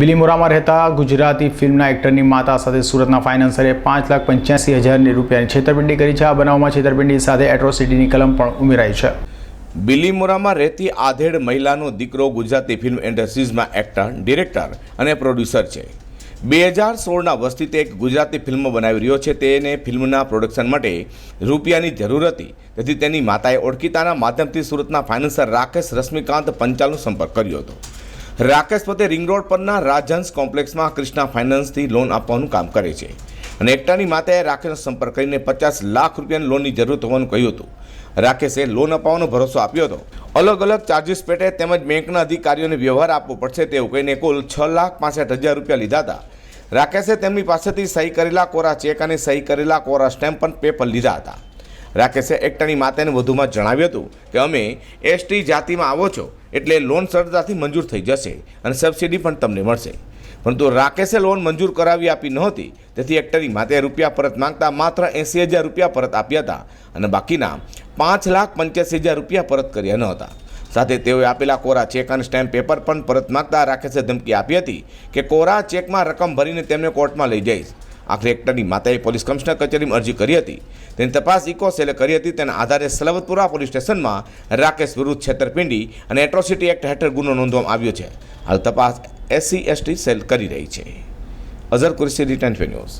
બિલીમોરામાં રહેતા ગુજરાતી ફિલ્મના એક્ટરની માતા સાથે સુરતના ફાઇનાન્સરે પાંચ લાખ પંચ્યાસી હજારની રૂપિયાની છેતરપિંડી કરી છે. આ બનાવમાં છેતરપિંડી સાથે એટ્રોસિટીની કલમ પણ ઉમેરાઈ છે. બિલીમોરામાં રહેતી આધેડ મહિલાનો દીકરો ગુજરાતી ફિલ્મ ઇન્ડસ્ટ્રીઝમાં એક્ટર, ડિરેક્ટર અને પ્રોડ્યુસર છે. બે હજાર સોળના વસ્તી તે એક ગુજરાતી ફિલ્મ બનાવી રહ્યો છે. તેને ફિલ્મના પ્રોડક્શન માટે રૂપિયાની જરૂર હતી. તેથી તેની માતાએ ઓળખીતાના માધ્યમથી સુરતના ફાઇનાન્સર રાકેશ રશ્મિકાંત પંચાલનો સંપર્ક કર્યો હતો. રાકેશ પોતે રિંગ રોડ પરના રાજહંસ કોમ્પ્લેક્સમાં કૃષ્ણા ફાઇનાન્સથી લોન આપવાનું કામ કરે છે. અને એકટાની માતાએ રાકેશનો સંપર્ક કરીને પચાસ લાખ રૂપિયાની લોનની જરૂર હોવાનું કહ્યું હતું. રાકેશે લોન અપાવવાનો ભરોસો આપ્યો હતો. અલગ અલગ ચાર્જિસ પેટે તેમજ બેંકના અધિકારીઓને વ્યવહાર આપવો પડશે તેવું કહીને કુલ છ લાખ પાસઠ હજાર રૂપિયા લીધા હતા. રાકેશે તેમની પાસેથી સહી કરેલા કોરા ચેક અને સહી કરેલા કોરા સ્ટેમ્પ પણ પેપર લીધા હતા. રાકેશે એકટાની માતાને વધુમાં જણાવ્યું હતું કે અમે એસટી જાતિમાં આવો છો એટલે લોન સરળતાથી મંજૂર થઈ જશે અને સબસિડી પણ તમને મળશે. પરંતુ રાકેશે લોન મંજૂર કરાવી આપી નહોતી, તેથી એક્ટરની માતે રૂપિયા પરત માંગતા માત્ર એંસી હજાર રૂપિયા પરત આપ્યા હતા અને બાકીના પાંચ લાખ પંચ્યાસી હજાર રૂપિયા પરત કર્યા ન હતા. સાથે તેઓએ આપેલા કોરા ચેક અને સ્ટેમ્પ પેપર પણ પરત માંગતા રાકેશે ધમકી આપી હતી કે કોરા ચેકમાં રકમ ભરીને તેમને કોર્ટમાં લઈ જઈશ. આખરે એક્ટરની માતાએ પોલીસ કમિશનર કચેરીમાં અરજી કરી હતી. તેની તપાસ ઇકોસેલે કરી હતી, તેના આધારે સલવતપુરા પોલીસ સ્ટેશનમાં રાકેશ વિરુદ્ધ છેતરપિંડી અને એટ્રોસિટી એક્ટ હેઠળ ગુનો નોંધવામાં આવ્યો છે. હાલ તપાસ એસસી, એસટી સેલ કરી રહી છે. Azhar Qureshi, return news.